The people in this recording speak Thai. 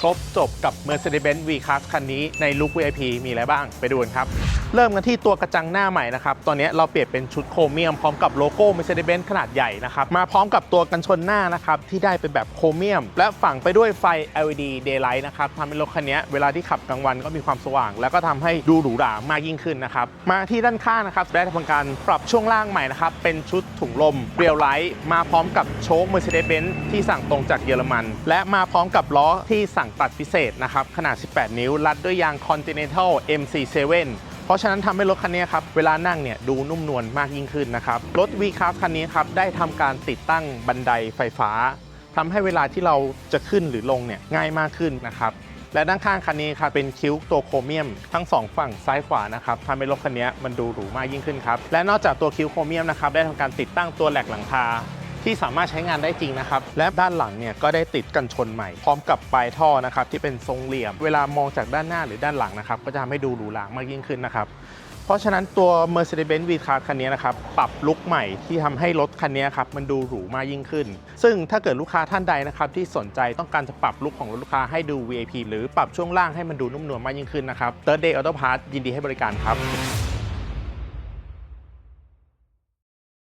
ครบจบกับ Mercedes-Benz V-Class คันนี้ในลุค VIP มีอะไรบ้างไปดูกันครับ เริ่มกันที่ตัวกระจังหน้าใหม่นะครับ ตอนนี้เราเปลี่ยนเป็นชุดโครเมียมพร้อมกับโลโก้ Mercedes-Benz ขนาดใหญ่นะครับ มาพร้อมกับตัวกันชนหน้านะครับ ที่ได้เป็นแบบโครเมียม และฝังไปด้วยไฟ LED daylight นะครับทำให้รถคันนี้เวลาที่ขับกลางวันก็มีความสว่าง แล้วก็ทำให้ดูหรูหรามากยิ่งขึ้นนะครับมาที่ด้านข้างนะครับได้ทำการปรับช่วงล่างใหม่นะครับเป็นชุดถุงลมเรียวไลท์มาพร้อมกับโชค Mercedes-Benz ที่สั่งตรงจากเยอรมัน และมาพร้อมกับล้อที่สั่งตัดพิเศษนะครับขนาด 18 นิ้ว รัดด้วยยาง Continental MC7 เพราะฉะนั้นทำให้รถคันนี้ครับเวลานั่งเนี่ยดูนุ่มนวลมากยิ่งขึ้นนะครับรถ V-Class คันนี้ครับได้ทำการติดตั้งบันไดไฟฟ้าทำให้เวลาที่เราจะขึ้นหรือลงเนี่ยง่ายมากขึ้นนะครับและด้านข้างคันนี้ครับเป็นคิ้วตัวโครเมียม ทั้งสองฝั่งซ้ายขวานะครับทำให้รถคันนี้มันดูหรูมากยิ่งขึ้นครับและนอกจากตัวคิ้วโครเมียมนะครับได้ทำการติดตั้งตัวแหลกหลังคา ที่สามารถใช้งานได้จริงนะครับ และด้านหลังเนี่ยก็ได้ติดกันชนใหม่ พร้อมกับปลายท่อนะครับที่เป็นทรงเหลี่ยม เวลามองจากด้านหน้าหรือด้านหลังนะครับก็จะทำให้ดูหรูหรามากยิ่งขึ้นนะครับเพราะฉะนั้นตัว Mercedes-Benz V-Class คันนี้นะครับปรับลุคใหม่ที่ทำให้รถคันนี้ครับมันดูหรูมากยิ่งขึ้น ซึ่งถ้าเกิดลูกค้าท่านใดนะครับที่สนใจต้องการจะปรับลุคของรถลูกค้าให้ดู VIP หรือปรับช่วงล่างให้มันดูนุ่มนวลมากยิ่งขึ้นนะครับ Third Day Auto Parts ยินดีให้บริการครับ